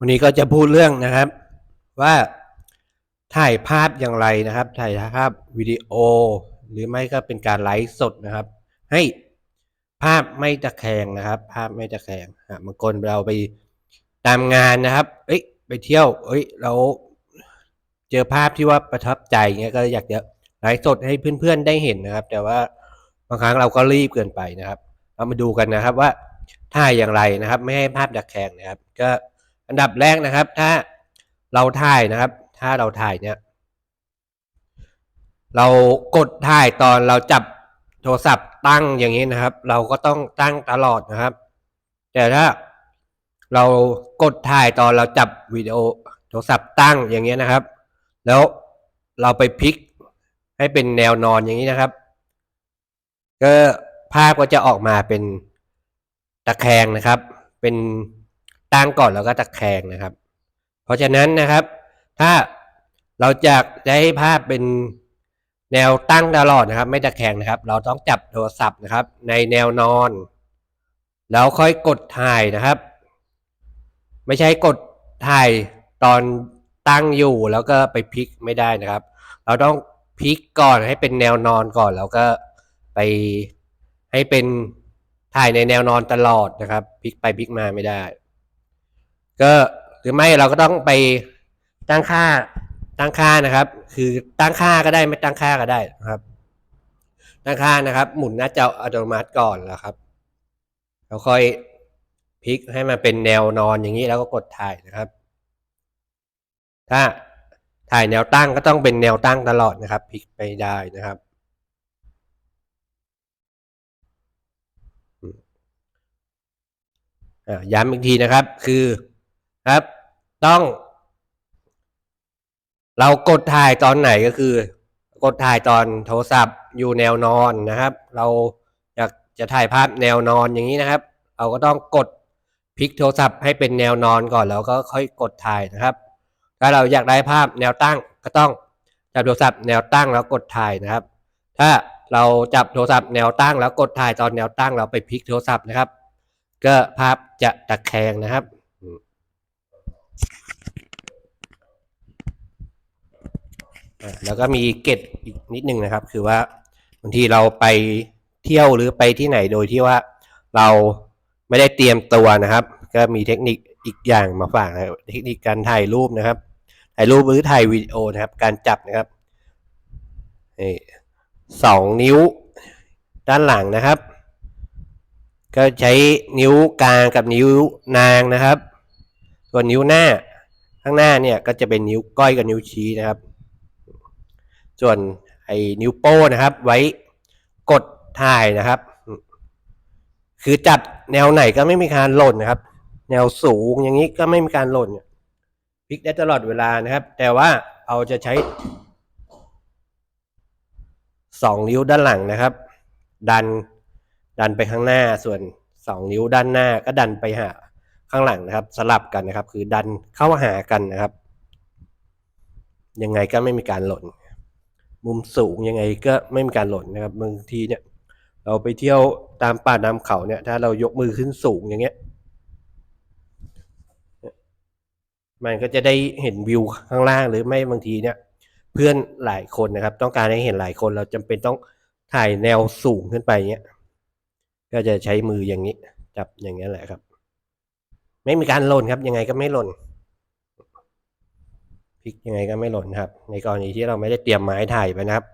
วันนี้ก็จะพูดเรื่องนะครับ ว่าถ่ายภาพอย่างไรนะครับ ถ่ายภาพวิดีโอ หรือไม่ก็เป็นการไลฟ์สดนะครับ ให้ภาพไม่ตะแคงนะครับ ภาพไม่ตะแคงอะบางคนเราไปตามงานนะครับ เอ้ยไปเที่ยว เอ้ยเราเจอภาพที่ว่าประทับใจเงี้ยก็อยากจะไลฟ์สดให้เพื่อนๆได้เห็นนะครับ แต่ว่าบางครั้งเราก็รีบเกินไปนะครับ เรามาดูกันนะครับว่าถ่ายอย่างไรนะครับ ไม่ให้ภาพตะแคงนะครับ ก็ อันดับแรกนะครับ ถ้าเราถ่ายนะครับ ถ้าเราถ่ายเนี่ย เรากดถ่ายตอนเราจับโทรศัพท์ตั้งอย่างนี้นะครับ เราก็ต้องตั้งตลอดนะครับ แต่ถ้าเรากดถ่ายตอนเราจับวิดีโอโทรศัพท์ตั้งอย่างนี้นะครับ แล้วเราไปพลิกให้เป็นแนวนอนอย่างนี้นะครับ ก็ภาพก็จะออกมาเป็นตะแคงนะครับ เป็น ตั้งก่อนแล้วก็ตะแคงนะครับ เพราะฉะนั้นนะครับ ถ้าเราจะได้ให้ภาพเป็นแนวตั้งตลอดนะครับ ไม่ตะแคงนะครับ เราต้องจับโทรศัพท์นะครับ ในแนวนอน แล้วค่อยกดถ่ายนะครับ ไม่ใช่กดถ่ายตอนตั้งอยู่แล้วก็ไปพลิกไม่ได้นะครับ เราต้องพลิกก่อนให้เป็นแนวนอนก่อน แล้วก็ไปให้เป็นถ่ายในแนวนอนตลอดนะครับพลิกไปพลิกมาไม่ได้ ก็หรือไม่เราก็ต้องไปตั้งค่าตั้งค่านะครับ คือตั้งค่าก็ได้ไม่ตั้งค่าก็ได้นะครับ ตั้งค่านะครับ หมุนหน้าจออัตโนมัติก่อนแล้วครับแล้วค่อยพลิกให้มันเป็นแนวนอนอย่างนี้แล้วก็กดถ่ายนะครับ ถ้าถ่ายแนวตั้งก็ต้องเป็นแนวตั้งตลอดนะครับพลิกไปได้นะครับ ย้ำอีกทีนะครับ คือ ครับ ต้อง เรากดถ่ายตอนไหนก็คือ กดถ่ายตอนโทรศัพท์อยู่แนวนอนนะครับ เราอยากจะถ่ายภาพแนวนอนอย่างนี้นะครับ เราก็ต้องกดพลิกโทรศัพท์ให้เป็นแนวนอนก่อนแล้วก็ค่อยกดถ่ายนะครับ ถ้าเราอยากได้ภาพแนวตั้งก็ต้องจับโทรศัพท์แนวตั้งแล้วกดถ่ายนะครับ ถ้าเราจับโทรศัพท์แนวตั้งแล้วกดถ่ายตอนแนวตั้งเราไปพลิกโทรศัพท์นะครับ ก็ภาพจะตะแคงนะครับอืมอะ แล้วก็มีเกร็ดอีกนิดนึงนะครับ คือว่าบางทีเราไปเที่ยวหรือไปที่ไหนโดยที่ว่าเราไม่ได้เตรียมตัวนะครับ ก็มีเทคนิคอีกอย่างมาฝากนะเทคนิคการถ่ายรูปนะครับถ่ายรูปหรือถ่ายวิดีโอนะครับ การจับนะครับนี่สองนิ้วด้านหลังนะครับ ก็ใช้นิ้วกลางกับนิ้วนางนะครับ ส่วนนิ้วหน้าข้างหน้าเนี่ยก็จะเป็นนิ้วก้อยกับนิ้วชี้นะครับ ส่วนไอ้นิ้วโป้นะครับ ไว้กดถ่ายนะครับ คือจับแนวไหนก็ไม่มีการหล่นนะครับ แนวสูงอย่างนี้ก็ไม่มีการหล่นพลิกได้ตลอดเวลานะครับ แต่ว่าเราจะใช้สองนิ้วด้านหลังนะครับ ดันดันไปข้างหน้าส่วนสองนิ้วด้านหน้าก็ดันไปหาข้างหลังนะครับ สลับกันนะครับ คือดันเข้าหากันนะครับ ยังไงก็ไม่มีการหล่น มุมสูงยังไงก็ไม่มีการหล่นนะครับบางทีเนี่ย เราไปเที่ยวตามป่าตามเขาเนี่ย ถ้าเรายกมือขึ้นสูงอย่างเงี้ย มันก็จะได้เห็นวิวข้างล่างหรือไม่บางทีเนี่ย เพื่อนหลายคนนะครับ ต้องการให้เห็นหลายคนเราจำเป็นต้องถ่ายแนวสูงขึ้นไปเงี้ยก็จะใช้มืออย่างนี้จับอย่างนี้ยแหละครับ ไม่มีการหล่นครับยังไงก็ไม่หล่น พลิกยังไงก็ไม่หล่นครับ ในกรณีที่เราไม่ได้เตรียมไม้ถ่ายไปนะครับ